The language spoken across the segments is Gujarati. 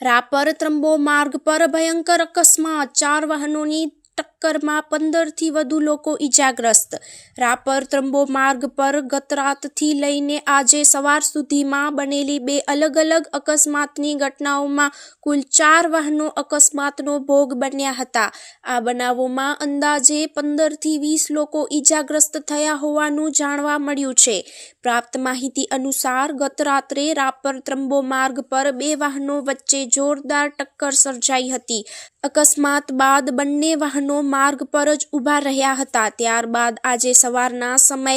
રાપર ત્રંબો માર્ગ પર ભયંકર અકસ્માત ચાર વાહનોની ટક્કરમાં પંદરથી વધુ લોકો ઈજાગ્રસ્ત. રાપર ત્રંબો માર્ગ પર ગતરાતથી લઈને આજે સવાર સુધીમાં બનેલી બે અલગ અલગ અકસ્માતની ઘટનાઓમાં કુલ ચાર વાહનો અકસ્માતનો ભોગ બન્યા હતા. આ બનાવોમાં અંદાજે પંદરથી વીસ લોકો ઈજાગ્રસ્ત થયા હોવાનું જાણવા મળ્યું છે. પ્રાપ્ત માહિતી અનુસાર ગતરાત્રે રાપર ત્રંબો માર્ગ પર બે વાહનો વચ્ચે જોરદાર ટક્કર સર્જાઈ હતી. અકસ્માત બાદ બંને વાહનો માર્ગ પર જ ઊભા રહ્યા હતા. ત્યારબાદ આજે સવારના સમય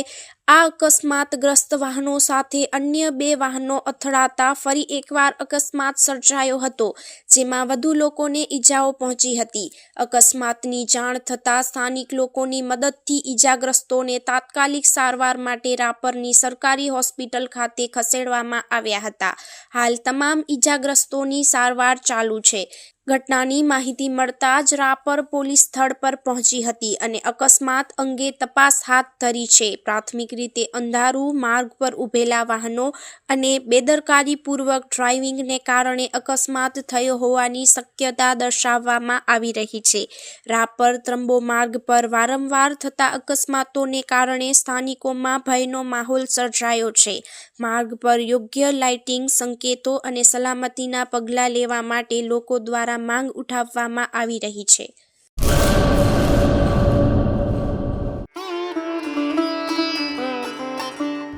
આ અકસ્માતગ્રસ્ત વાહનો સાથે અન્ય બે વાહનો અથડાતા ફરી એકવાર અકસ્માત સર્જાયો હતો, જેમાં વધુ લોકોને ઈજાઓ પહોંચી હતી. અકસ્માતની જાણ થતાં સ્થાનિક લોકોની મદદથી ઈજાગ્રસ્તોને તાત્કાલિક સારવાર માટે રાપરની સરકારી હોસ્પિટલ ખાતે ખસેડવામાં આવ્યા હતા. હાલ તમામ ઈજાગ્રસ્તોની સારવાર ચાલુ છે. ઘટનાની માહિતી મળતા જ રાપર પોલીસ સ્થળ પર પહોંચી હતી અને અકસ્માત અંગે તપાસ હાથ ધરી છે. પ્રાથમિક રીતે અંધારું માર્ગ પર ઊભેલા વાહનો અને બેદરકારીપૂર્વક ડ્રાઇવિંગને કારણે અકસ્માત થયો હોવાની શક્યતા દર્શાવવામાં આવી રહી છે. રાપર ત્રંબો માર્ગ પર વારંવાર થતા અકસ્માતોને કારણે સ્થાનિકોમાં ભયનો માહોલ સર્જાયો છે. માર્ગ પર યોગ્ય લાઇટિંગ, સંકેતો અને સલામતીના પગલાં લેવા માટે લોકો દ્વારા માંગ ઉઠાવવામાં આવી રહી છે.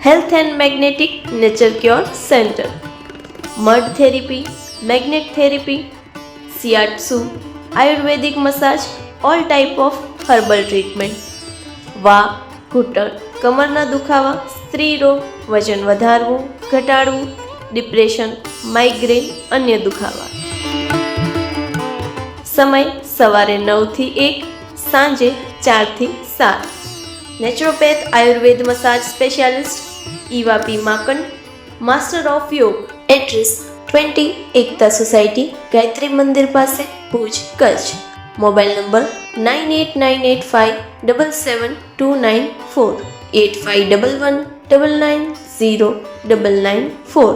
Health and magnetic nature cure centre mud therapy magnet therapy shiatsu Ayurvedic massage all type of herbal treatment વા ઘૂંટણ કમરના દુખાવા સ્ત્રી રોગ વજન વધારવું ઘટાડવું ડિપ્રેશન માઇગ્રેન અન્ય દુખાવા સમય સવારે નવથી એક, સાંજે ચારથી સાત. Naturopath Ayurveda massage specialist Iva P Makan master of yoga address twenty Ekta society Gayatri Mandir પાસે, Bhuj, Kutch. Mobile number nine eight nine eight five double seven two nine four eight five double one double nine zero double nine four